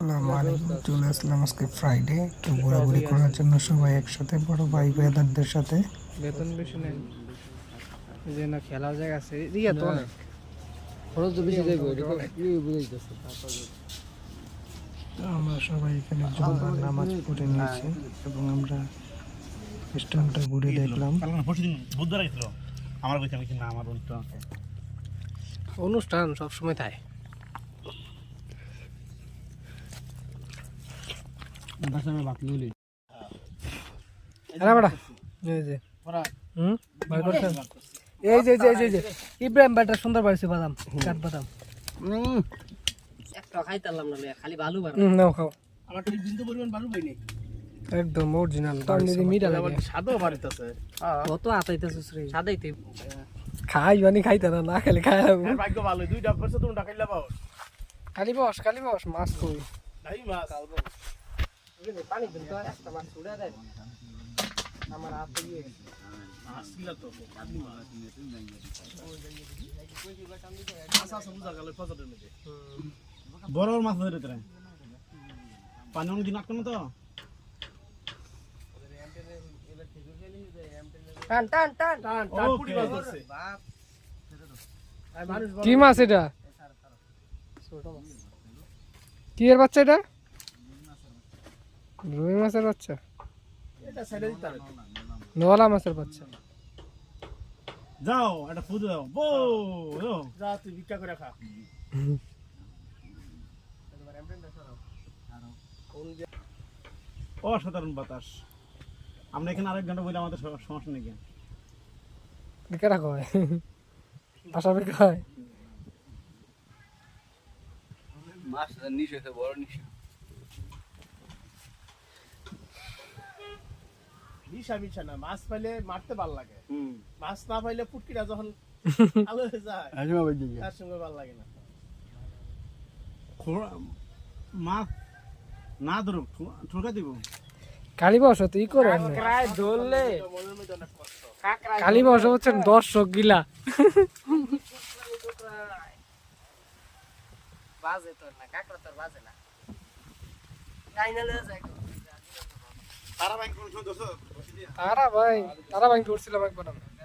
আসসালামু আলাইকুম চলে আসলাম আজকে ফ্রাইডে তো ঘোরাঘুরি করার জন্য সবাই একসাথে বড় ভাই ব্রাদারদের সাথে। বেতন বেশি নেই যে না খেলার জায়গা আছে। এদিকে তো অনেক। খরচ তো বেশি যাইব আমরা সবাই এখানে জুম্মার নামাজ পড়ে নিয়েছি এবং আমরা স্টেশনটা ঘুরে দেখলাম। আমার না আমার অনুষ্ঠান আছে। অনুষ্ঠান সব সময় থাকে তার সঙ্গে বাকি হলি হ্যাঁ বেটা এই যে। হুম? ভাই করছেন এই যে এই যে, এই যে ইব্রাহিম ভাইটা সুন্দর বাড়ছে বাদাম কাঠ বাদাম। একটা খাইতাম না খালি ভালো বার নাও খাও। আমার তো বিন্দু পরিমাণ ভালো পাইনি। একদম অরিজিনাল তার মিঠা লাগে। স্বাদও বাড়িতেছে। কত আতাইতেছিস রে সাদাইতে খাই মানে খাইতে না না খেলে খাই ভাগ্য ভালো দুইটা করছে তুমি ডাকাইলা পাও। খালি বস খালি বস মাছ কই? নাই মাছ। পানি কিন্তু একটা মাছ ছুড়ে দেয় আমার হাতে মধ্যে বড় মাছ ধরে তোরা পানি অনেক দিন আটকানো তো। টান টান টান। টান ও পুরি মাছ ধরছে। কি মাছ এটা? কি এর বাচ্চা এটা? রুই মাছের বাচ্চা? নোয়ালা মাছের বাচ্চা। যাও একটা ফুদ দাও। বো যা তুই ভিক্ষা করে খা। অসাধারণ বাতাস। আমরা এখানে আরেক ঘণ্টা বলে আমাদের সমস্যা নেই কেন? বিকেরা কয়? ভাষা হয়? মাছ নিশে বড় নিশে মিশা না মাছ পাইলে মারতে ভালো লাগে। মাছ না পাইলে পুটকিটা যখন আলো হয়ে যায় তার সঙ্গে ভালো লাগে না। মাছ না ধরুক ঠুকা দিব। কালী বস তুই করো ধরলে। কালী বস হচ্ছেন দর্শক গিলা। বাজে তোর না কাকড়া তোর বাজে না। তারা ভাই কোন সময় দোষ তারা ভাই তারা ভাই করছিলাম একবার আমরা।